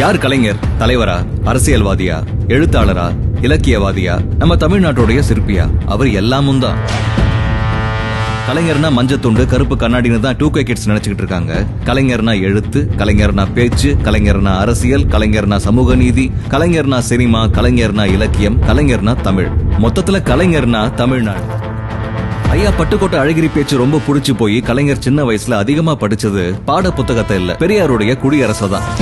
யார் கலைஞர் தலைவரா அரசியல்வாதியா எழுத்தாளரா இலக்கியவாதியா நம்ம தமிழ்நாட்டுடைய சிற்பியா? அவர் எல்லாமும் தான். கலைஞர்னா மஞ்சத்துண்டு கருப்பு கண்ணாடின்னு தான் டூ கே கிட்ஸ் நினைச்சுக்கிட்டு இருக்காங்க. கலைஞர்னா எழுத்து கலைஞர்னா பேச்சு கலைஞர்னா அரசியல் கலைஞர்னா சமூக நீதி கலைஞர்னா சினிமா கலைஞர்னா இலக்கியம் கலைஞர்னா தமிழ். மொத்தத்துல கலைஞர்னா தமிழ்நாடு. ஐயா பட்டுக்கோட்டை அழகிரி பேச்சு ரொம்ப புடிச்சு போய் கலைஞர் சின்ன வயசுல அதிகமா படிச்சது பாட புத்தகத்தை இல்ல பெரியாருடைய குடியரசை தான்.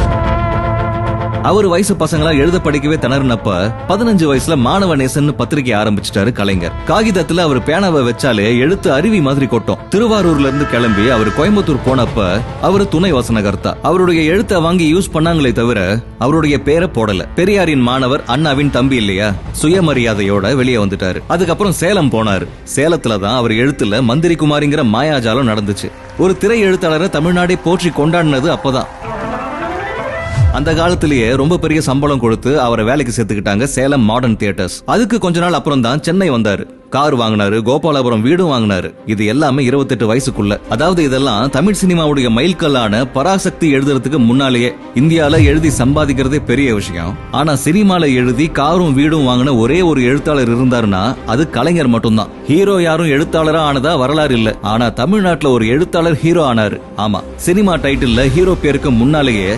அவர் வயசு பசங்களா எழுத படிக்கவே திணறினப்ப பதினஞ்சு வயசுல மாணவ நேசன் பத்திரிகை ஆரம்பிச்சிட்டாரு கலைஞர். காகிதத்துல அவர் பேனாவை வச்சாலே எழுத்து அருவி மாதிரி கொட்டும். திருவாரூர்ல இருந்து கிளம்பி அவர் கோயம்புத்தூர் போனப்ப அவர் துணை வசனகர்த்தா. அவருடைய எழுத்தை வாங்கி யூஸ் பண்ணாங்களே தவிர அவருடைய பேரை போடல. பெரியாரின் மாணவர் அண்ணாவின் தம்பி இல்லையா? சுயமரியாதையோட வெளியே வந்துட்டாரு. அதுக்கப்புறம் சேலம் போனாரு. சேலத்துல தான் அவர் எழுத்துல மந்திரி குமாரிங்கிற மாயாஜாலம் நடந்துச்சு. ஒரு திரை எழுத்தாளரை தமிழ்நாடே போற்றி கொண்டாடினது அப்பதான். அந்த காலத்திலேயே ரொம்ப பெரிய சம்பளம் கொடுத்து அவரை வேலைக்கு சேர்த்துக்கிட்டாங்க சேலம் மாடர்ன் தியேட்டர்ஸ் அதுக்கு கொஞ்ச நாள் அப்புறம் தான் சென்னை வந்தாரு. கார் வாங்கினாரு கோபாலபுரம் வீடும் வாங்கினாரு. இது எல்லாமே 28 வயசுக்குள்ள. அதாவது இதெல்லாம் தமிழ் சினிமாவுடைய மைல்கல்லான பராசக்தி எழுதுறதுக்கு முன்னாலேயே இந்தியால எழுதி சம்பாதிக்கிறதே பெரிய விஷயம். ஆனா சினிமால எழுதி காரும் வீடும் வாங்கின ஒரே ஒரு எழுத்தாளர் இருந்தாருன்னா அது கலைஞர் மட்டும்தான். ஹீரோ யாரும் எழுத்தாளரா ஆனதா வரலாறு இல்ல. ஆனா தமிழ்நாட்டுல ஒரு எழுத்தாளர் ஹீரோ ஆனாரு. ஆமா சினிமா டைட்டில்ல ஹீரோ பேருக்கு முன்னாலேயே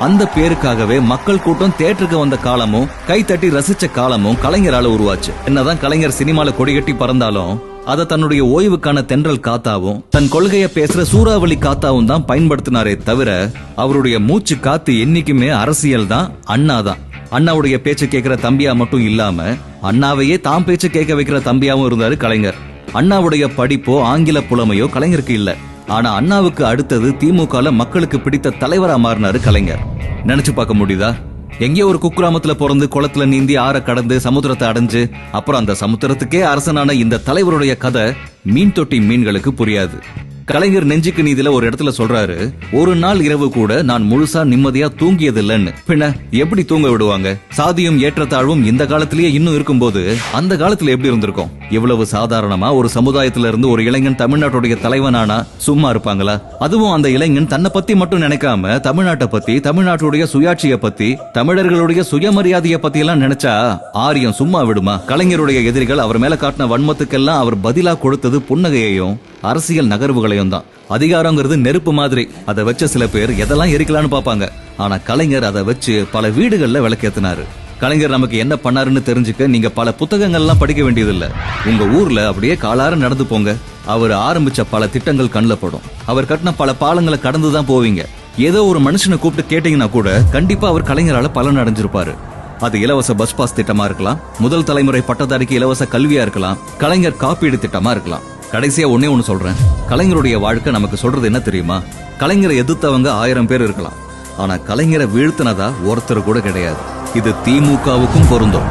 அந்த பேருக்காகவே மக்கள் கூட்டம் தேட்டருக்கு வந்த காலமும் கை தட்டி ரசிச்ச காலமும் கலைஞரால உருவாச்சு. என்னதான் கலைஞர் சினிமால கொடிகட்டி பறந்தாலும் அதை தன்னுடைய ஓய்வுக்கான தென்றல் காத்தாவும் தன் கொள்கைய பேசுற சூறாவளி காத்தாவும் தான் பயன்படுத்தினாரே தவிர அவருடைய மூச்சு காத்து என்னைக்குமே அரசியல் தான் அண்ணா தான். அண்ணாவுடைய பேச்சு கேட்கிற தம்பியா மட்டும் இல்லாம அண்ணாவையே தாம் பேச்சு கேட்க வைக்கிற தம்பியாவும் இருந்தாரு கலைஞர். அண்ணாவுடைய படிப்போ ஆங்கில புலமையோ கலைஞருக்கு இல்ல. ஆனா அண்ணாவுக்கு அடுத்தது திமுகல மக்களுக்கு பிடித்த தலைவரா மாறினாரு கலைஞர். நினைச்சு பார்க்க முடியுதா? எங்கேயோ ஒரு குக்கிராமத்துல பிறந்து குளத்துல நீந்தி ஆற கடந்து சமுத்திரத்தை அடைஞ்சு அப்புறம் அந்த சமுத்திரத்துக்கே அரசனான இந்த தலைவருடைய கதை மீன் தொட்டி மீன்களுக்கு புரியாது. கலைஞர் நெஞ்சுக்கு நீதியில ஒரு இடத்துல சொல்றாரு ஒரு நாள் இரவு கூட நான் முழுசா நிம்மதியா தூங்கியதில்லைன்னு. பின்ன எப்படி தூங்க விடுவாங்க? சாதியும் ஏற்றத்தாழ்வும் இந்த காலத்திலேயே இன்னும் இருக்கும்போது அந்த காலத்துல எப்படி இருந்திருக்கும்? இவ்வளவு சாதாரணமா ஒரு சமுதாயத்துல இருந்து ஒரு இளைஞன் தமிழ்நாட்டுடைய தலைவனானா சும்மா இருப்பாங்களா? அதுவும் அந்த இளைஞன் தன்னை பத்தி மட்டும் நினைக்காம தமிழ்நாட்டை பத்தி தமிழ்நாட்டுடைய சுயாட்சியை பத்தி தமிழர்களுடைய சுயமரியாதையை பத்தி எல்லாம் நினைச்சா ஆரியம் சும்மா விடுமா? கலைஞருடைய எதிரிகள் அவர் மேல காட்டின வன்மத்துக்கெல்லாம் அவர் பதிலா கொடுத்தது புன்னகையையும் அரசியல் நகர்வுகளையும் தான் அதிகாரங்கிறது நெருப்பு மாதிரி. அதை வச்ச சில பேர் எதெல்லாம் எரிக்கலாம்னு பார்ப்பாங்க. ஆனா கலைஞர் அதை வச்சு பல வீடுகளில் விளக்கேத்தினாரு. கலைஞர் நமக்கு என்ன பண்ணாருன்னு தெரிஞ்சுக்க நீங்க பல புத்தகங்கள்லாம் படிக்க வேண்டியதில்ல. உங்க ஊர்ல அப்படியே காலார நடந்து போங்க. அவர் ஆரம்பிச்ச பல திட்டங்கள் கண்ணில் படும். அவர் கட்டின பல பாலங்களை கடந்து தான் போவீங்க. ஏதோ ஒரு மனுஷனை கூப்பிட்டு கேட்டீங்கன்னா கூட கண்டிப்பா அவர் கலைஞரால பலன் அடைஞ்சிருப்பாரு. அது இலவச பஸ் பாஸ் திட்டமா இருக்கலாம். முதல் தலைமுறை பட்டதாரிக்கு இலவச கல்வியா இருக்கலாம். கலைஞர் காப்பீடு திட்டமா இருக்கலாம். கடைசியா ஒன்னே ஒன்னு சொல்றேன். கலைஞருடைய வாழ்க்கை நமக்கு சொல்றது என்ன தெரியுமா? கலைஞரை எதிர்த்தவங்க ஆயிரம் பேர் இருக்கலாம். ஆனா கலைஞரை வீழ்த்தினதா ஒருத்தர் கூட கிடையாது. இது திமுகவுக்கும் பொருந்தும்.